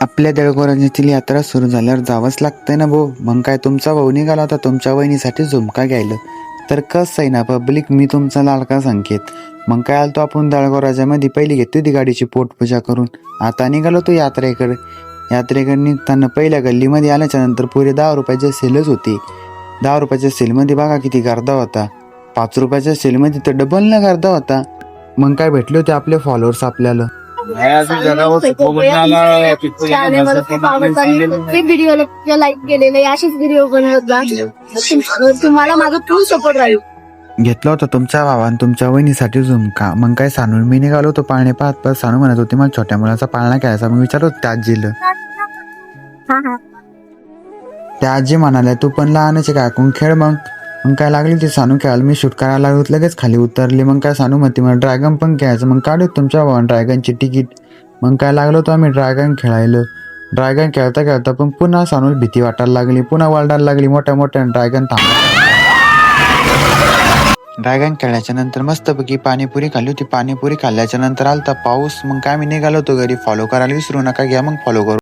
आपल्या देळगोरांची यात्रा सुरू झाल्यावर जावंच लागतंय ना भाऊ. मग काय तुमचा भाऊ निघाला होता तुमच्या वहिनीसाठी झुमका घ्यायला. तर कसं आहे ना पब्लिक मी तुमचा लाडका संकेत. मग काय आलतो आपण दळगोराजामध्ये पहिली घेतली होती गाडीची पोटपूजा करून. आता निघालो तो यात्रेकडे. यात्रेकडे निघताना पहिल्या गल्लीमध्ये आल्याच्यानंतर पुरे दहा रुपयाचे सेलच होते. दहा रुपयाच्या सेलमध्ये बघा किती गर्दा होता. पाच रुपयाच्या सेलमध्ये तर डबल न गर्दा होता. मग काय भेटले होते आपले फॉलोअर्स आपल्याला? व्हिडिओला लाईक केलेले. असेच व्हिडिओ बनवत जा. तुम्हाला माझा फुल सपोर्ट राहील. घेतला होता तुमच्या भावान तुमच्या वहिनीसाठी झुमका मग काय सांगून मी निघालो होतो पाळणे पाहत पाहत सांगू म्हणत होती मला छोट्या मुलाचा पाळणा खेळायचा. मग विचारत त्या आजीला. त्या आजी म्हणाल्या तू पण लहानच आहे काकून खेळ मग. मग काय लागली ती सानू खेळायला मी शूट करायला लागलो लगेच खाली उतरली. मग काय सानू म्हणते मला ड्रॅगन पण खेळायचं. मग काढू तुमच्या भावान ड्रॅगनची तिकीट मग काय लागलो होतो आम्ही ड्रॅगन खेळायलो. ड्रॅगन खेळता खेळता पण पुन्हा सानू भीती वाटायला लागली. पुन्हा वरडायला लागली. मोठ्या मोठ्या ड्रॅगन थांब ड्रॅगन खेळल्याच्या नंतर मस्तपैकी पाणीपुरी खाल्ली होती. पाणीपुरी खाल्ल्याच्या नंतर आलता पाऊस. मग काय मी निघालो होतो घरी. फॉलो करायला विसरू नका. घ्या. मग फॉलो करू.